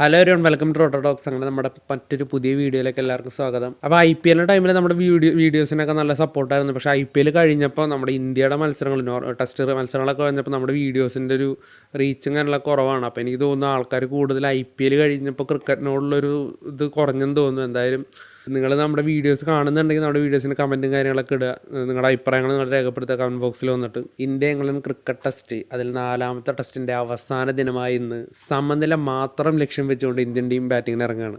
Hello everyone welcome to റോട്ടോഡോക്സ് അങ്ങനെ നമ്മുടെ മറ്റൊരു പുതിയ വീഡിയോയിലേക്ക് എല്ലാവർക്കും സ്വാഗതം. അപ്പോൾ ഐ പി എല്ലിന്റെ ടൈമിൽ നമ്മുടെ വീഡിയോ വീഡിയോസിനൊക്കെ നല്ല സപ്പോർട്ടായിരുന്നു പക്ഷേ ഐ പി എൽ കഴിഞ്ഞപ്പോൾ നമ്മുടെ ഇന്ത്യയുടെ മത്സരങ്ങൾ ടെസ്റ്റ് മത്സരങ്ങളൊക്കെ കഴിഞ്ഞപ്പോൾ നമ്മുടെ വീഡിയോസിന്റെ ഒരു റീച്ചും കാര്യങ്ങളൊക്കെ കുറവാണ്. അപ്പോൾ എനിക്ക് തോന്നുന്നു ആൾക്കാർ കൂടുതൽ ഐ പി എൽ കഴിഞ്ഞപ്പോൾ ക്രിക്കറ്റിനോടുള്ളൊരു ഇത് കുറഞ്ഞെന്ന് തോന്നുന്നു. എന്തായാലും നിങ്ങൾ നമ്മുടെ വീഡിയോസ് കാണുന്നുണ്ടെങ്കിൽ നമ്മുടെ വീഡിയോസിന് കമന്റും കാര്യങ്ങളൊക്കെ ഇടുക. നിങ്ങളുടെ അഭിപ്രായങ്ങൾ നിങ്ങൾ രേഖപ്പെടുത്തുക കമന്റ് ബോക്സിൽ വന്നിട്ട്. ഇന്ത്യ ഇംഗ്ലണ്ട് ക്രിക്കറ്റ് ടെസ്റ്റ് അതിൽ നാലാമത്തെ ടെസ്റ്റിന്റെ അവസാന ദിനമായ ഇന്ന് സമനില മാത്രം ലക്ഷ്യം വെച്ചുകൊണ്ട് ഇന്ത്യൻ ടീം ബാറ്റിങ്ങിന് ഇറങ്ങുകയാണ്.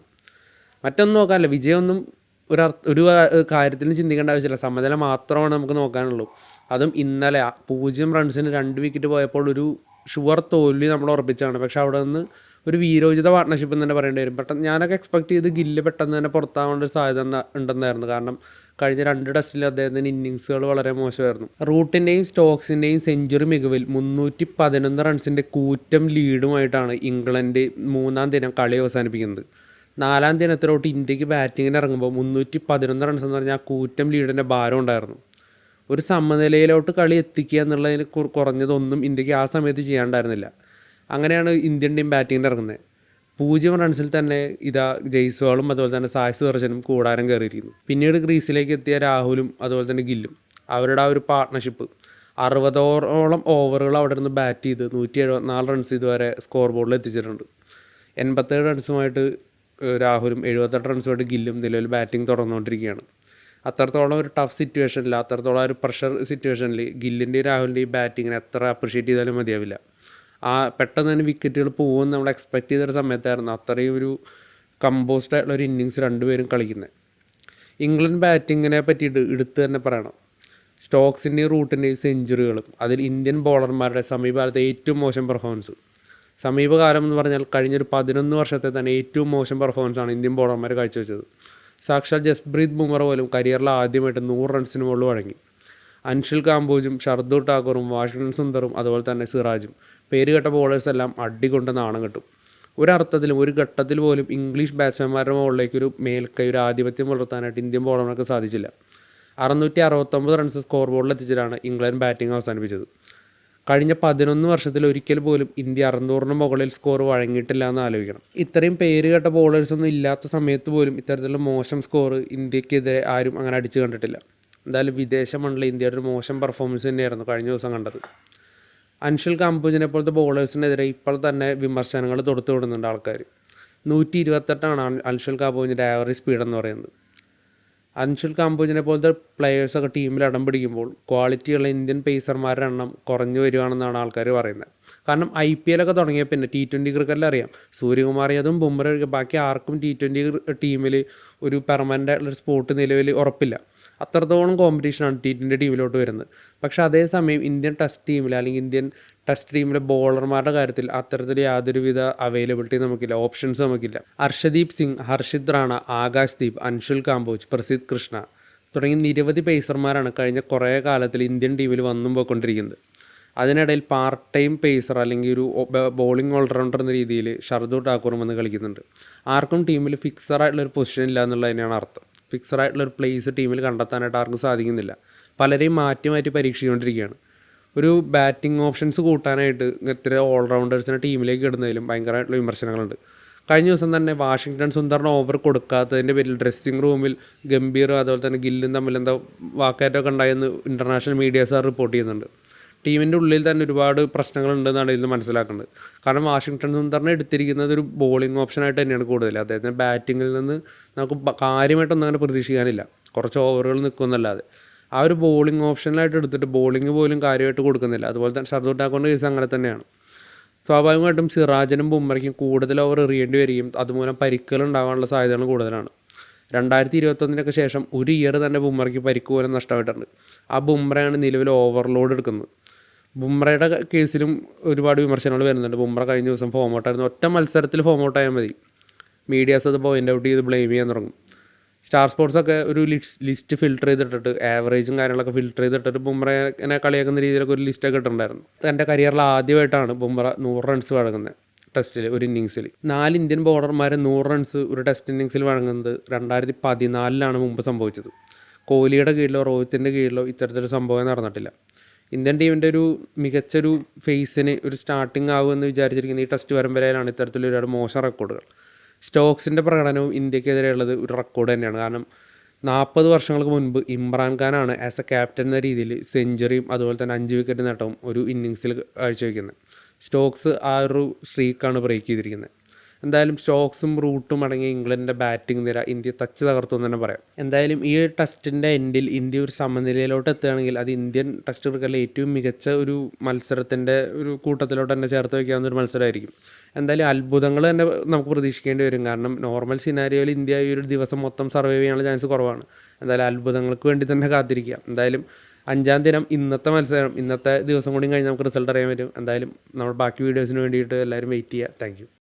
മറ്റൊന്നും നോക്കാമല്ല വിജയമൊന്നും ഒരു ഒരു കാര്യത്തിലും ചിന്തിക്കേണ്ട ആവശ്യമില്ല. സമനില മാത്രമാണ് നമുക്ക് നോക്കാനുള്ളൂ. അതും ഇന്നലെ പൂജ്യം റൺസിന് രണ്ട് വിക്കറ്റ് പോയപ്പോൾ ഒരു ഷുവർ തോൽവി നമ്മൾ ഉറപ്പിച്ചാണ് പക്ഷെ അവിടെ നിന്ന് ഒരു വീരോചിത പാർട്ട്ണർഷിപ്പ് എന്ന് തന്നെ പറയേണ്ടി വരും. പെട്ടെന്ന് ഞാനൊക്കെ എക്സ്പെക്ട് ചെയ്ത് ഗില്ല് പെട്ടെന്ന് തന്നെ പുറത്താവേണ്ട ഒരു സാധ്യത ഉണ്ടെന്നായിരുന്നു. കാരണം കഴിഞ്ഞ രണ്ട് ടെസ്റ്റിൽ അദ്ദേഹത്തിന്റെ ഇന്നിങ്സുകൾ വളരെ മോശമായിരുന്നു. റൂട്ടിന്റെയും സ്റ്റോക്സിന്റെയും സെഞ്ചുറി മികവിൽ മുന്നൂറ്റി പതിനൊന്ന് റൺസിന്റെ കൂറ്റം ലീഡുമായിട്ടാണ് ഇംഗ്ലണ്ട് മൂന്നാം ദിനം കളി അവസാനിപ്പിക്കുന്നത്. നാലാം ദിനത്തിലോട്ട് ഇന്ത്യയ്ക്ക് ബാറ്റിങ്ങിന് ഇറങ്ങുമ്പോൾ മുന്നൂറ്റി പതിനൊന്ന് റൺസ് എന്ന് പറഞ്ഞാൽ കൂറ്റം ലീഡിന്റെ ഭാരം ഉണ്ടായിരുന്നു. ഒരു സമനിലയിലോട്ട് കളി എത്തിക്കുക എന്നുള്ളതിന് കുറഞ്ഞതൊന്നും ഇന്ത്യയ്ക്ക് ആ സമയത്ത് ചെയ്യാണ്ടായിരുന്നില്ല. അങ്ങനെയാണ് ഇന്ത്യൻ ടീം ബാറ്റിങ്ങിന് ഇറങ്ങുന്നത് പൂജ്യം റൺസിൽ തന്നെ ഇതാ ജയ്സ്വാളും അതുപോലെ തന്നെ സായ് സുദർശനും കൂടാരം കയറിയിരിക്കുന്നു. പിന്നീട് ക്രീസിലേക്ക് എത്തിയ രാഹുലും അതുപോലെ തന്നെ ഗില്ലും. അവരുടെ ആ ഒരു പാർട്ട്ണർഷിപ്പ് അറുപതോളം ഓവറുകൾ അവിടെ നിന്ന് ബാറ്റ് ചെയ്ത് നൂറ്റി എഴുപത്തിനാല് റൺസ് ഇതുവരെ സ്കോർ ബോർഡിൽ എത്തിച്ചിട്ടുണ്ട്. എൺപത്തേഴ് റൺസുമായിട്ട് രാഹുലും എഴുപത്തെട്ട് റൺസുമായിട്ട് ഗില്ലും നിലവിൽ ബാറ്റിംഗ് തുടർന്നുകൊണ്ടിരിക്കുകയാണ്. അത്രത്തോളം ഒരു ടഫ് സിറ്റുവേഷനിൽ അത്രത്തോളം ഒരു പ്രഷർ സിറ്റുവേഷനിൽ ഗില്ലിന്റെയും രാഹുലിന്റെയും ബാറ്റിങ്ങിനെ എത്ര അപ്രിഷ്യേറ്റ് ചെയ്താലും മതിയാവില്ല. ആ പെട്ടെന്ന് തന്നെ വിക്കറ്റുകൾ പോകുമെന്ന് നമ്മൾ എക്സ്പെക്ട് ചെയ്തൊരു സമയത്തായിരുന്നു. അത്രയും ഒരു കമ്പോസ്ഡ് ആയിട്ടുള്ള ഒരു ഇന്നിങ്സ് രണ്ടുപേരും കളിക്കുന്നത് ഇംഗ്ലണ്ട് ബാറ്റിങ്ങിനെ പറ്റിയിട്ട് എടുത്ത് തന്നെ പറയണം. സ്റ്റോക്സിന്റെയും റൂട്ടിന്റെയും സെഞ്ചുറികളും അതിൽ ഇന്ത്യൻ ബോളർമാരുടെ സമീപകാലത്തെ ഏറ്റവും മോശം പെർഫോമൻസ് സമീപകാലം എന്ന് പറഞ്ഞാൽ കഴിഞ്ഞൊരു പതിനൊന്ന് വർഷത്തെ തന്നെ ഏറ്റവും മോശം പെർഫോമൻസാണ് ഇന്ത്യൻ ബോളർമാർ കാഴ്ചവെച്ചത്. സാക്ഷാൽ ജസ്പ്രീത് ബുമറ പോലും കരിയറിൽ ആദ്യമായിട്ട് നൂറ് റൺസിന് മുകളിൽ വഴങ്ങി. അൻഷിൽ കാംബോജും ഷർദു ടാക്കൂറും വാഷിംഗ്ടൺ സുന്ദറും അതുപോലെ തന്നെ സിറാജും. പേരുകെട്ട ബോളേഴ്സ് എല്ലാം അടികൊണ്ട് നാണം കിട്ടും. ഒരർത്ഥത്തിലും ഒരു ഘട്ടത്തിൽ പോലും ഇംഗ്ലീഷ് ബാറ്റ്സ്മാൻമാരുടെ മുകളിലേക്ക് ഒരു മേൽക്കൈ ഒരു ആധിപത്യം പുലർത്താനായിട്ട് ഇന്ത്യൻ ബോളർമാർക്ക് സാധിച്ചില്ല. അറുന്നൂറ്റി അറുപത്തൊമ്പത് റൺസ് സ്കോർ ബോർഡിൽ എത്തിച്ചിട്ടാണ് ഇംഗ്ലണ്ട് ബാറ്റിംഗ് അവസാനിപ്പിച്ചത്. കഴിഞ്ഞ പതിനൊന്ന് വർഷത്തിൽ ഒരിക്കൽ പോലും ഇന്ത്യ അറുന്നൂറിന് മുകളിൽ സ്കോർ വഴങ്ങിയിട്ടില്ല എന്ന് ആലോചിക്കണം. ഇത്രയും പേര് കേട്ട ബോളേഴ്സ് ഒന്നും ഇല്ലാത്ത സമയത്ത് പോലും ഇത്തരത്തിലുള്ള മോശം സ്കോർ ഇന്ത്യക്കെതിരെ ആരും അങ്ങനെ അടിച്ചു കണ്ടിട്ടില്ല. എന്തായാലും വിദേശ ഇന്ത്യയുടെ ഒരു മോശം പെർഫോമൻസ് തന്നെയായിരുന്നു കഴിഞ്ഞ ദിവസം കണ്ടത്. അൻഷൽ കാംബോജിനെ പോലത്തെ ബോളേഴ്സിനെതിരെ ഇപ്പോൾ തന്നെ വിമർശനങ്ങൾ തൊടുത്തു വിടുന്നുണ്ട് ആൾക്കാർ നൂറ്റി ഇരുപത്തെട്ടാണ് അൻഷൽ അൻഷിൽ ആവറേജ് സ്പീഡ് എന്ന് പറയുന്നത്. അൻഷുൽ കാംബോജിനെ പോലത്തെ പ്ലെയേഴ്സൊക്കെ ടീമിൽ ഇടം പിടിക്കുമ്പോൾ ക്വാളിറ്റിയുള്ള ഇന്ത്യൻ പേസർമാരുടെ എണ്ണം കുറഞ്ഞു വരികയാണെന്നാണ് ആൾക്കാർ പറയുന്നത്. കാരണം ഐ പി എല്ലൊക്കെ തുടങ്ങിയ പിന്നെ ടി ട്വന്റി ക്രിക്കറ്റിൽ അറിയാം. സൂര്യകുമാർ യാദവും ബുംറ ബാക്കി ആർക്കും ടി ട്വന്റി ടീമിൽ ഒരു പെർമനന്റ് ആയിട്ടുള്ള സ്പോട്ട് നിലവിൽ ഉറപ്പില്ല. അത്രത്തോളം കോമ്പറ്റീഷനാണ് ടി ട്വന്റി ടീമിലോട്ട് വരുന്നത്. പക്ഷേ അതേസമയം ഇന്ത്യൻ ടെസ്റ്റ് ടീമിൽ അല്ലെങ്കിൽ ഇന്ത്യൻ ടെസ്റ്റ് ടീമിലെ ബോളർമാരുടെ കാര്യത്തിൽ അത്തരത്തിൽ യാതൊരുവിധ അവൈലബിലിറ്റി നമുക്കില്ല ഓപ്ഷൻസ് നമുക്കില്ല. ഹർഷദീപ് സിംഗ് ഹർഷിത് റാണ ആകാശ് ദീപ് അൻഷുൽ കാംബോജ് പ്രസിദ് കൃഷ്ണ തുടങ്ങി നിരവധി പേസർമാരാണ് കഴിഞ്ഞ കുറേ കാലത്തിൽ ഇന്ത്യൻ ടീമിൽ വന്നും പോയിക്കൊണ്ടിരിക്കുന്നത്. അതിനിടയിൽ പാർട്ട് ടൈം പേസർ അല്ലെങ്കിൽ ഒരു ബോളിംഗ് ഓൾറൗണ്ടർ എന്ന രീതിയിൽ ഷർദു ഠാക്കൂറും വന്ന് കളിക്കുന്നുണ്ട്. ആർക്കും ടീമിൽ ഫിക്സർ ആയിട്ടുള്ള ഒരു പൊസിഷൻ ഇല്ല എന്നുള്ളതിനാണ് അർത്ഥം. ആയിട്ടുള്ള ഒരു പ്ലേസ് ടീമിൽ കണ്ടെത്താനായിട്ട് ആർക്കും സാധിക്കുന്നില്ല. പലരെയും മാറ്റി മാറ്റി പരീക്ഷിച്ചുകൊണ്ടിരിക്കുകയാണ്. ഒരു ബാറ്റിംഗ് ഓപ്ഷൻസ് കൂട്ടാനായിട്ട് ഇത്ര ഓൾറൗണ്ടേഴ്സിനെ ടീമിലേക്ക് ഇടുന്നതിലും ഭയങ്കരമായിട്ടുള്ള വിമർശനങ്ങളുണ്ട്. കഴിഞ്ഞ ദിവസം തന്നെ വാഷിങ്ടൺ സുന്ദറിന് ഓവർ കൊടുക്കാത്തതിന്റെ പേരിൽ ഡ്രസ്സിംഗ് റൂമിൽ ഗംഭീർ അതുപോലെ തന്നെ ഗില്ലും തമ്മിൽ എന്താ വാക്കേറ്റമൊക്കെ ഉണ്ടായെന്ന് ഇന്റർനാഷണൽ മീഡിയാസ് റിപ്പോർട്ട് ചെയ്യുന്നുണ്ട്. ടീമിന്റെ ഉള്ളിൽ തന്നെ ഒരുപാട് പ്രശ്നങ്ങളുണ്ടെന്നാണ് ഇതിൽ മനസ്സിലാക്കുന്നത്. കാരണം വാഷിങ്ടൺ സുന്ദറിനെ എടുത്തിരിക്കുന്നത് ഒരു ബോളിംഗ് ഓപ്ഷനായിട്ട് തന്നെയാണ് കൂടുതൽ. അദ്ദേഹത്തിന് ബാറ്റിങ്ങിൽ നിന്ന് നമുക്ക് കാര്യമായിട്ടൊന്നും അങ്ങനെ പ്രതീക്ഷിക്കാനില്ല. കുറച്ച് ഓവറുകൾ നിൽക്കുമെന്നല്ലാതെ ആ ഒരു ബോളിംഗ് ഓപ്ഷനിലായിട്ട് എടുത്തിട്ട് ബോളിംഗ് പോലും കാര്യമായിട്ട് കൊടുക്കുന്നില്ല. അതുപോലെ തന്നെ ഷർദൂർ ടാക്കോന്റെ കേസ് അങ്ങനെ തന്നെയാണ്. സ്വാഭാവികമായിട്ടും സിറാജനും ബുമ്മറയ്ക്കും കൂടുതൽ ഓവർ എറിയേണ്ടി വരികയും അതുമൂലം പരിക്കുകൾ ഉണ്ടാകാനുള്ള സാധ്യതകൾ കൂടുതലാണ്. രണ്ടായിരത്തി ഇരുപത്തൊന്നിനൊക്കെ ശേഷം ഒരു ഇയർ തന്നെ ബുമ്മറയ്ക്ക് പരിക്ക് പോലും നഷ്ടമായിട്ടുണ്ട് ആ ബുംറയാണ് നിലവിൽ ഓവർലോഡ് എടുക്കുന്നത്. ബുംറയുടെ കേസിലും ഒരുപാട് വിമർശനങ്ങൾ വരുന്നുണ്ട്. ബുംറ കഴിഞ്ഞ ദിവസം ഫോം ഔട്ടായിരുന്നു ഒറ്റ മത്സരത്തിൽ ഫോം ഔട്ടായാൽ മതി. മീഡിയാസ് അത് പോയിന്റ് ഔട്ട് ചെയ്ത് ബ്ലെയിം ചെയ്യാൻ തുടങ്ങും. സ്റ്റാർ സ്പോർട്സൊക്കെ ഒരു ലിസ്റ്റ് ഫിൽട്ടർ ചെയ്തിട്ടിട്ട് ആവറേജും കാര്യങ്ങളൊക്കെ ഫിൽട്ടർ ചെയ്തിട്ടിട്ട് ബുംറയെ കളിയാക്കുന്ന രീതിയിലൊക്കെ ഒരു ലിസ്റ്റൊക്കെ ഇട്ടിട്ടുണ്ടായിരുന്നു. എന്റെ കരിയറിൽ ആദ്യമായിട്ടാണ് ബുംറ നൂറ് റൺസ് വഴങ്ങുന്നത് ടെസ്റ്റിൽ ഒരു ഇന്നിങ്സിൽ നാല് ഇന്ത്യൻ ബോളർമാർ നൂറ് റൺസ് ഒരു ടെസ്റ്റ് ഇന്നിങ്സിൽ വഴങ്ങുന്നത് രണ്ടായിരത്തി പതിനാലിലാണ് മുമ്പ് സംഭവിച്ചത്. കോഹ്ലിയുടെ കീഴിലോ രോഹിത്തിന്റെ കീഴിലോ ഇത്തരത്തിലൊരു സംഭവം നടന്നിട്ടില്ല. ഇന്ത്യൻ ടീമിന്റെ ഒരു മികച്ചൊരു ഫേസിന് ഒരു സ്റ്റാർട്ടിംഗ് എന്ന് വിചാരിച്ചിരിക്കുന്ന ഈ ടെസ്റ്റ് പരമ്പരയിലാണ് ഇത്തരത്തിൽ ഒരുപാട് മോശം റെക്കോർഡുകൾ സ്റ്റോക്സിന്റെ പ്രകടനവും ഇന്ത്യക്കെതിരെയുള്ളത് ഒരു റെക്കോർഡ് തന്നെയാണ്. കാരണം നാൽപ്പത് വർഷങ്ങൾക്ക് മുൻപ് ഇമ്രാൻ ഖാനാണ് ആസ് എ ക്യാപ്റ്റൻ എന്ന രീതിയിൽ സെഞ്ചുറിയും അതുപോലെ തന്നെ അഞ്ച് വിക്കറ്റ് നേട്ടവും ഒരു ഇന്നിങ്സിൽ കാഴ്ചവെക്കുന്നത്. സ്റ്റോക്സ് ആ ഒരു സ്ട്രീക്കാണ് ബ്രേക്ക് ചെയ്തിരിക്കുന്നത്. എന്തായാലും സ്റ്റോക്സും റൂട്ടും അടങ്ങിയ ഇംഗ്ലണ്ടിന്റെ ബാറ്റിംഗ് നിര ഇന്ത്യ തച്ച് തകർത്തു എന്ന് തന്നെ പറയാം. എന്തായാലും ഈ ടെസ്റ്റിന്റെ എൻഡിൽ ഇന്ത്യ ഒരു സമനിലയിലോട്ട് എത്തുകയാണെങ്കിൽ അത് ഇന്ത്യൻ ടെസ്റ്റ് ക്രിക്കറ്റിലെ ഏറ്റവും മികച്ച ഒരു മത്സരത്തിന്റെ ഒരു കൂട്ടത്തിലോട്ട് തന്നെ ചേർത്ത് വയ്ക്കാവുന്ന ഒരു മത്സരമായിരിക്കും. എന്തായാലും അത്ഭുതങ്ങൾ തന്നെ നമുക്ക് പ്രതീക്ഷിക്കേണ്ടി വരും. കാരണം നോർമൽ സിനാരിയോയിൽ ഇന്ത്യ ഈ ഒരു ദിവസം മൊത്തം സർവൈവ് ചെയ്യാനുള്ള ചാൻസ് കുറവാണ്. എന്തായാലും അത്ഭുതങ്ങൾക്ക് വേണ്ടി തന്നെ കാത്തിരിക്കുക. എന്തായാലും അഞ്ചാം ദിനം ഇന്നത്തെ മത്സരം ഇന്നത്തെ ദിവസം കൂടി കഴിഞ്ഞ് നമുക്ക് റിസൾട്ട് അറിയാൻ പറ്റും. എന്തായാലും നമ്മൾ ബാക്കി വീഡിയോസിന് വേണ്ടിയിട്ട് എല്ലാവരും വെയിറ്റ് ചെയ്യുക. താങ്ക്